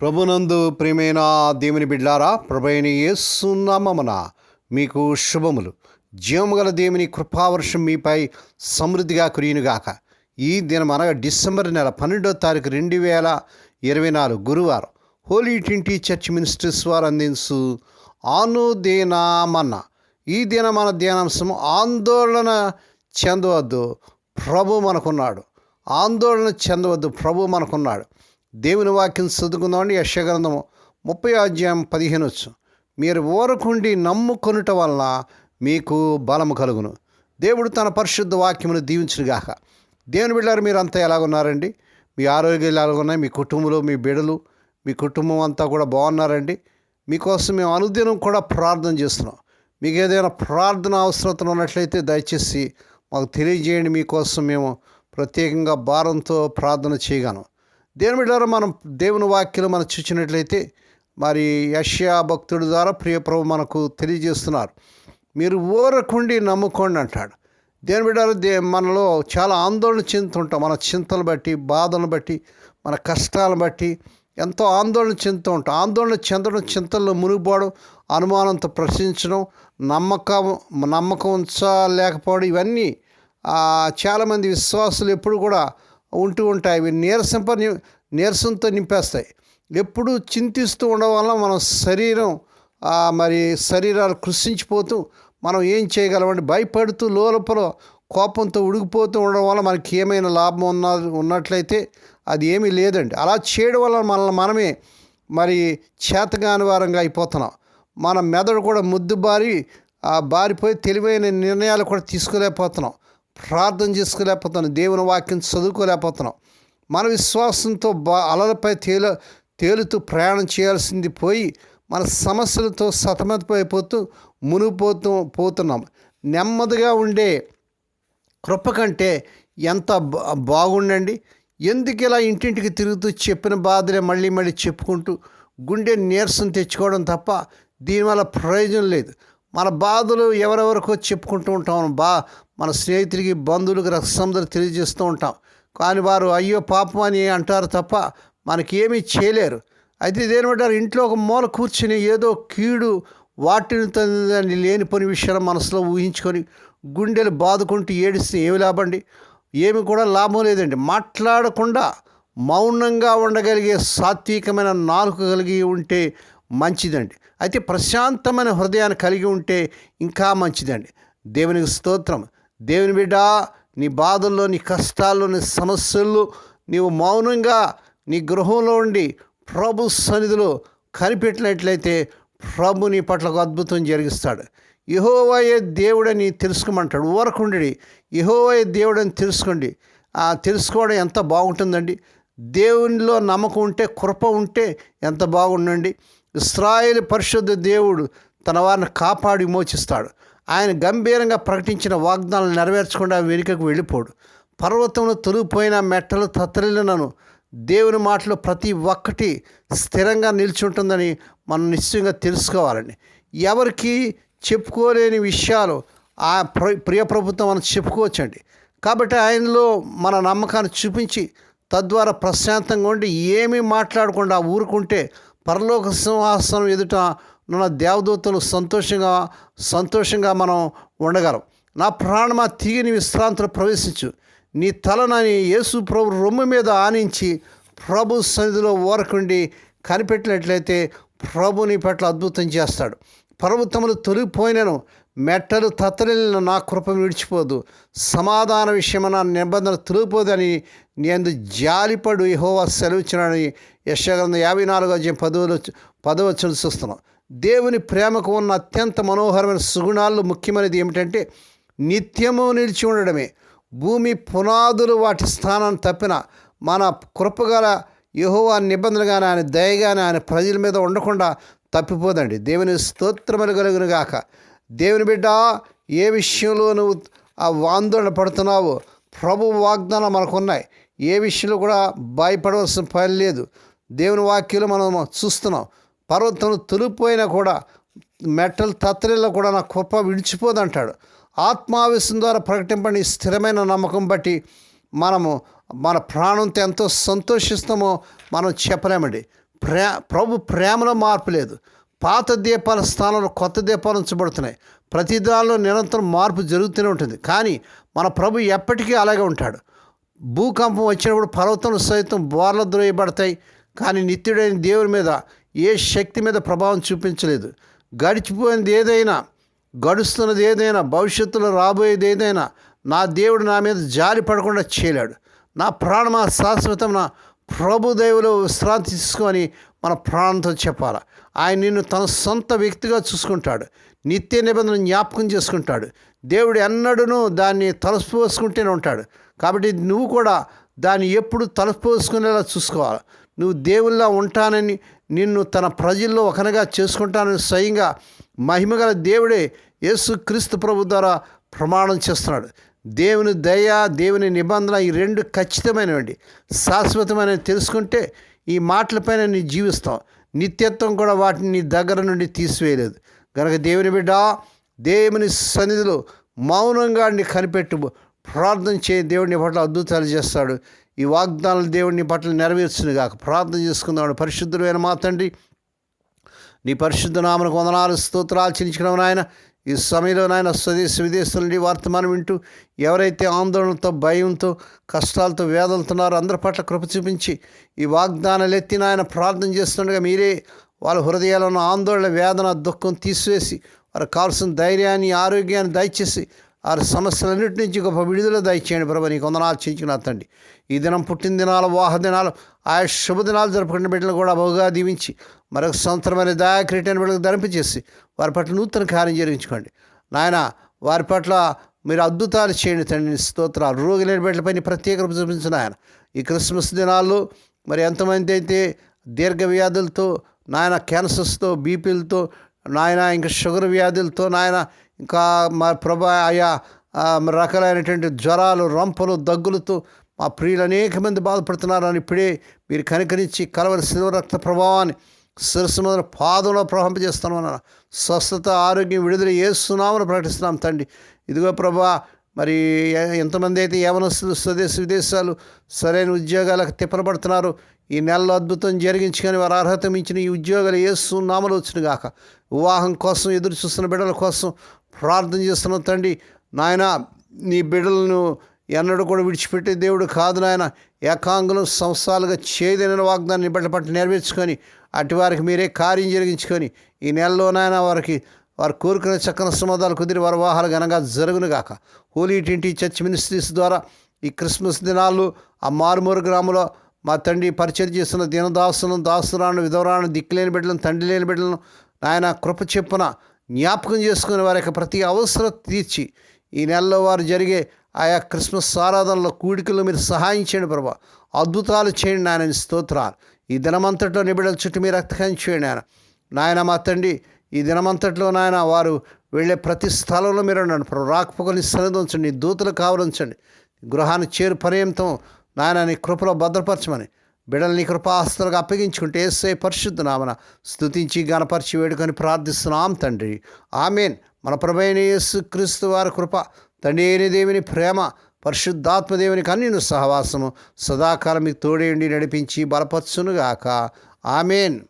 ప్రభునందు ప్రియమైన దేవుని బిడ్లారా ప్రభైన యేసునామమున మీకు శుభములు. జీవముగల దేవుని కృపావర్షం మీపై సమృద్ధిగా కురియునుగాక. ఈ దినం అనగా డిసెంబర్ నెల పన్నెండో తారీఖు రెండు వేల ఇరవై నాలుగు గురువారం హోలీ ట్వంటీ చర్చ్ మినిస్ట్రీస్ వారు అందించు ఆనుదేనామన్న. ఈ దిన మన ధ్యానాంశం ఆందోళన చెందవద్దు ప్రభు మనకున్నాడు. ఆందోళన చెందవద్దు ప్రభు మనకున్నాడు. దేవుని వాక్యం చదువుకుందామండి యశగ్రంథము ముప్పై అధ్యాయం పదిహేను వచ్చు. మీరు ఓరకుండి నమ్ముకొనుట వలన మీకు బలము కలుగును. దేవుడు తన పరిశుద్ధ వాక్యమును దీవించుగాక దేవుని బిడ్డారు మీరు అంతా ఎలాగున్నారండి? మీ ఆరోగ్యం ఎలాగున్నాయి? మీ కుటుంబంలో మీ బిడలు మీ కుటుంబం అంతా కూడా బాగున్నారండి? మీకోసం మేము అనుదినం కూడా ప్రార్థన చేస్తున్నాం. మీకు ఏదైనా ప్రార్థన అవసరతలు ఉన్నట్లయితే దయచేసి మాకు తెలియజేయండి. మీకోసం మేము ప్రత్యేకంగా భారంతో ప్రార్థన చేయగలం దేని బిడ్డారా మనం దేవుని వాక్యం మనం చూసినట్లయితే మరి యష్యా భక్తుడి ద్వారా ప్రియప్రభు మనకు తెలియజేస్తున్నారు. మీరు ఊరకుండి నమ్ముకోండి అంటాడు. దేని బిడ్డారు దే మనలో చాలా ఆందోళన చెందుతుంటాం. మన చింతలు బట్టి బాధలను బట్టి మన కష్టాలను బట్టి ఎంతో ఆందోళన చెందుతూ ఉంటాం. ఆందోళన చెందడం చింతల్లో మునిగిపోవడం అనుమానంతో ప్రశ్నించడం నమ్మకం నమ్మకం ఉంచలేకపోవడం ఇవన్నీ చాలామంది విశ్వాసులు ఎప్పుడు కూడా ఉంటూ ఉంటాయి. అవి నీరసింప నీరసంతో నింపేస్తాయి. ఎప్పుడు చింతిస్తూ ఉండడం వల్ల మన శరీరం మరి శరీరాలు కృషించిపోతూ మనం ఏం చేయగలమండి భయపడుతూ లోపల కోపంతో ఉడికిపోతూ ఉండడం వల్ల మనకి ఏమైనా లాభం ఉన్న ఉన్నట్లయితే అది ఏమీ లేదండి. అలా చేయడం వల్ల మనల్ని మనమే మరి చేతగాని వారంగా అయిపోతున్నాం. మన మెదడు కూడా ముద్దుబారి ఆ బారిపోయి తెలివైన నిర్ణయాలు కూడా తీసుకోలేకపోతున్నాం. ప్రార్థన చేసుకోలేకపోతున్నాం. దేవుని వాక్యం చదువుకోలేకపోతున్నాం. మన విశ్వాసంతో బా అలలపై తేలు తేలుతూ ప్రయాణం చేయాల్సింది పోయి మన సమస్యలతో సతమతమైపోతూ మునిగిపోతూ పోతున్నాం. నెమ్మదిగా ఉండే కృప కంటే ఎంత బాగుండండి. ఎందుకు ఇలా ఇంటింటికి తిరుగుతూ చెప్పిన బాధలే మళ్ళీ మళ్ళీ చెప్పుకుంటూ గుండె నీరసం తెచ్చుకోవడం తప్ప దీనివల్ల ప్రయోజనం లేదు. మన బాధలు ఎవరెవరికో చెప్పుకుంటూ ఉంటాం. బా మన స్నేహితుడికి బంధువులకు రక్తందరూ తెలియజేస్తూ ఉంటాం. కానీ వారు అయ్యో పాపం అని అంటారు తప్ప మనకి ఏమీ చేయలేరు. అయితే దేనిమంటారు ఇంట్లో ఒక మూల కూర్చుని ఏదో కీడు వాటిని లేని లేనిపోని విషయాలు మనసులో ఊహించుకొని గుండెలు బాదుకుంటూ ఏడిస్తే ఏమి లాభండి? ఏమి కూడా లాభం లేదండి. మాట్లాడకుండా మౌనంగా ఉండగలిగే సాత్వికమైన నాలుక కలిగి ఉంటే మంచిదండి. అయితే ప్రశాంతమైన హృదయాన్ని కలిగి ఉంటే ఇంకా మంచిదండి. దేవునికి స్తోత్రం. దేవుని బిడ్డ నీ బాధల్లో నీ కష్టాల్లో నీ సమస్యలు నీవు మౌనంగా నీ గృహంలో ఉండి ప్రభు సన్నిధిలో కనిపెట్టినట్లయితే ప్రభు నీ పట్ల ఒక అద్భుతం జరిగిస్తాడు. యహోవయే దేవుడని తెలుసుకోమంటాడు. ఊరకుండి యహోవయే దేవుడని తెలుసుకోండి. ఆ తెలుసుకోవడం ఎంత బాగుంటుందండి? దేవునిలో నమ్మకం ఉంటే కృప ఉంటే ఎంత బాగుండండి? ఇస్రాయేల్ పరిశుద్ధ దేవుడు తన వారిని కాపాడి మోచిస్తాడు ఆయన గంభీరంగా ప్రకటించిన వాగ్దానాలు నెరవేర్చకుండా వెనుకకు వెళ్ళిపోడు. పర్వతంలో తొలిగిపోయిన మెట్టలు తత్తరిల్లినను. దేవుని మాటలు ప్రతి ఒక్కటి స్థిరంగా నిలిచి ఉంటుందని మనం నిశ్చయంగా తెలుసుకోవాలండి. ఎవరికి చెప్పుకోలేని విషయాలు ఆ ప్ర ప్రియ ప్రభుత్వం మనం చెప్పుకోవచ్చండి. కాబట్టి ఆయనలో మన నమ్మకాన్ని చూపించి తద్వారా ప్రశాంతంగా ఉండి ఏమీ మాట్లాడకుండా ఊరుకుంటే పరలోక సింహాసనం ఎదుట నా దేవదూతలు సంతోషంగా సంతోషంగా మనం ఉండగలం. నా ప్రాణమా తీగిని విశ్రాంతిలో ప్రవేశించు. నీ తలనని యేసు ప్రభు రొమ్ము మీద ఆనించి ప్రభు సన్నిధిలో ఓరకుండి కనిపెట్టినట్లయితే ప్రభు నీ పట్ల అద్భుతం చేస్తాడు. పర్వతములు తొలిగిపోయినను మెట్టలు తత్తలిన నా కృప విడిచిపోదు. సమాధాన విషయమైన నిబంధన తొలిగిపోదని నేను జాలిపడు యహోవా సెలవిచ్చినాడని యశగ్రంథం యాభై నాలుగో అధ్యాయం పదవులు పదవచ్చులు చూస్తున్నాం. దేవుని ప్రేమకు ఉన్న అత్యంత మనోహరమైన సుగుణాల్లో ముఖ్యమైనది ఏమిటంటే నిత్యము నిలిచి ఉండడమే. భూమి పునాదులు వాటి స్థానాన్ని తప్పిన మన కృపగల యహోవా నిబంధనగానే ఆయన దయగానే ఆయన ప్రజల మీద ఉండకుండా తప్పిపోదండి. దేవుని స్తోత్రములు కలుగును గాక. దేవుని బిడ్డ ఏ విషయంలో నువ్వు ఆ ఆందోళన పడుతున్నావో ప్రభు వాగ్దానం మనకున్నాయి. ఏ విషయంలో కూడా భయపడవలసిన పని లేదు. దేవుని వాక్యంలో మనం చూస్తున్నాం. పర్వతం తొలిపోయినా కూడా మెట్టలు తత్తరిలో కూడా నా కుప్ప విడిచిపోదంటాడు. ఆత్మావేశం ద్వారా ప్రకటింపని స్థిరమైన నమ్మకం బట్టి మనము మన ప్రాణంతో ఎంతో సంతోషిస్తామో మనం చెప్పలేమండి. ప్రే ప్రభు ప్రేమలో మార్పు లేదు. పాత దీపాల స్థానంలో కొత్త దీపాలు ఉంచబడుతున్నాయి. ప్రతి దానిలో నిరంతరం మార్పు జరుగుతూనే ఉంటుంది. కానీ మన ప్రభు ఎప్పటికీ అలాగే ఉంటాడు. భూకంపం వచ్చినప్పుడు పర్వతం సైతం బోర్ల ద్రోయబడతాయి. కానీ నిత్యుడైన దేవుని మీద ఏ శక్తి మీద ప్రభావం చూపించలేదు. గడిచిపోయింది ఏదైనా గడుస్తున్నది ఏదైనా భవిష్యత్తులో రాబోయేది ఏదైనా నా దేవుడు నా మీద జాలి పడకుండా చేయలేడు. నా ప్రాణమా శాశ్వతం నా ప్రభు దేవులు విశ్రాంతి తీసుకొని మన ప్రాణంతో చెప్పాలి? ఆయన నిన్ను తన సొంత వ్యక్తిగా చూసుకుంటాడు. నిత్య నిబంధన జ్ఞాపకం చేసుకుంటాడు. దేవుడు ఎన్నడూనూ దాన్ని తలసిపోసుకుంటూనే ఉంటాడు. కాబట్టి నువ్వు కూడా దాన్ని ఎప్పుడు తలసిపోసుకునేలా చూసుకోవాలి. నువ్వు దేవుల్లా ఉంటానని నిన్ను తన ప్రజల్లో ఒకనగా చేసుకుంటానని స్వయంగా మహిమగల దేవుడే యేసు క్రీస్తు ప్రభు ద్వారా ప్రమాణం చేస్తున్నాడు. దేవుని దయ దేవుని నిబంధన ఈ రెండు ఖచ్చితమైనవండి. శాశ్వతమైన తెలుసుకుంటే ఈ మాటలపైన నీ జీవిస్తావు నిత్యత్వం కూడా వాటిని నీ దగ్గర నుండి తీసివేయలేదు. కనుక దేవుని బిడ్డ దేవుని సన్నిధిలో మౌనంగా నీ కనిపెట్టు. ప్రార్థన చేయి దేవుడిని పట్ల అద్భుతాలు చేస్తాడు. ఈ వాగ్దానాలు దేవుడిని పట్ల నెరవేర్చును కాక ప్రార్థన చేసుకుందాం పరిశుద్ధులైన మా తండ్రి నీ పరిశుద్ధ నామకు వందనాలు స్తోత్రాలు చెల్లించడం నాయన. ఈ సమయంలో నాయన స్వదేశ విదేశాల నుండి వర్తమానం వింటూ ఎవరైతే ఆందోళనతో భయంతో కష్టాలతో వేదలుతున్నారో అందరి పట్ల కృప చూపించి ఈ వాగ్దానాలు ఎత్తి నాయన ప్రార్థన చేస్తుండగా మీరే వాళ్ళ హృదయాలను ఉన్న ఆందోళన వేదన దుఃఖం తీసివేసి వారికి కావాల్సిన ధైర్యాన్ని ఆరోగ్యాన్ని దయచేసి వారి సమస్యలన్నిటి నుంచి గొప్ప విడుదల దయచేయండి ప్రభు. నీకు వందనాలు చేయించిన తండ్రి ఈ దినం పుట్టిన దినాలు వాహ దినాలు ఆయా శుభదినాలు జరుపుకున్న బిడ్డలు కూడా బహుగా దీవించి మరొక సంవత్సరమైన దయాక్రీటైన బిడ్డలకు ధరింపచేసి వారి పట్ల నూతన కార్యం జరిగించుకోండి. నాయన వారి పట్ల మీరు అద్భుతాలు చేయండి తండ్రి. స్తోత్రాలు రోగి లేని బిడ్డలపై ప్రత్యేక చూపించిన ఆయన ఈ క్రిస్మస్ దినాల్లో మరి ఎంతమంది అయితే దీర్ఘ వ్యాధులతో నాయన క్యాన్సర్స్తో బీపీలతో నాయన ఇంకా షుగర్ వ్యాధులతో నాయన ఇంకా మా ప్రభా ఆయా రకాలైనటువంటి జ్వరాలు రంపలు దగ్గులతో మా ప్రియులు అనేక మంది బాధపడుతున్నారు అని ఇప్పుడే మీరు కనికరించి కలవరి శివరక్త రక్త ప్రభావాన్ని శిరస్సు మొదల పాదంలో ప్రవహింపజేస్తున్నాం స్వస్థత ఆరోగ్యం విడుదల చేస్తున్నామని ప్రకటిస్తున్నాం తండ్రి. ఇదిగో ప్రభా మరి ఎంతమంది అయితే యవనస్తులు స్వదేశ విదేశాలు సరైన ఉద్యోగాలకు తిప్పనబడుతున్నారు ఈ నెలలో అద్భుతం జరిగించుకొని వారు అర్హత మించిన ఈ ఉద్యోగాలు ఏసు నామలు వచ్చిన వివాహం కోసం ఎదురు చూస్తున్న బిడ్డల కోసం ప్రార్థన చేస్తున్న తండ్రి. నాయన నీ బిడ్డలను ఎన్నడూ కూడా విడిచిపెట్టే దేవుడు కాదు నాయన. ఏకాంగులు సంవత్సరాలుగా చేయదైన వాగ్దాన్ని బిడ్డ పట్ల నెరవేర్చుకొని అటు వారికి మీరే కార్యం జరిగించుకొని ఈ నెలలో నాయన వారికి వారు కోరుకునే చక్కని సమాధాలు కుదిరి వారి వాహాలు ఘనంగా జరుగునుగాక హోలీ టింటి చర్చ్ మినిస్ట్రీస్ ద్వారా ఈ క్రిస్మస్ దినాలు ఆ మారుమూరు గ్రామంలో మా తండ్రి పరిచయం చేస్తున్న దీనదాసులను దాసురాను విధవరాను దిక్కులేని బిడ్డలను తండ్రి లేని బిడ్డలను నాయన కృప చెప్పున జ్ఞాపకం చేసుకుని వారి యొక్క ప్రతి అవసరం తీర్చి ఈ నెలలో వారు జరిగే ఆయా క్రిస్మస్ ఆరాధనలో కూడికల్లో మీరు సహాయం చేయండి ప్రభా. అద్భుతాలు చేయండి నాయన స్తోత్రాలు. ఈ దినమంతట్లో నిబిడల చుట్టూ మీరు రక్తకాయం చేయండి ఆయన నాయన మా తండ్రి ఈ దినమంతట్లో నాయన వారు వెళ్ళే ప్రతి స్థలంలో మీరు ఉండండి. ప్రభు రాకపోకని సన్నిధించండి దూతలు కావలించండి గృహాన్ని చేరు పర్యంతం నాయన నీ కృపలో భద్రపరచమని బిడల్ని కృపాస్తులుగా అప్పగించుకుంటే ఏసే పరిశుద్ధ నామన స్థుతించి గణపరిచి వేడుకొని ప్రార్థిస్తున్నాం తండ్రి. ఆమెన్. మన ప్రభైన యేసు క్రీస్తు వారి కృప తండ్రి అయిన దేవుని ప్రేమ పరిశుద్ధాత్మదేవుని కన్నీను సహవాసము సదాకాలం మీకు తోడేండి నడిపించి బలపరచునుగాక. ఆమెన్.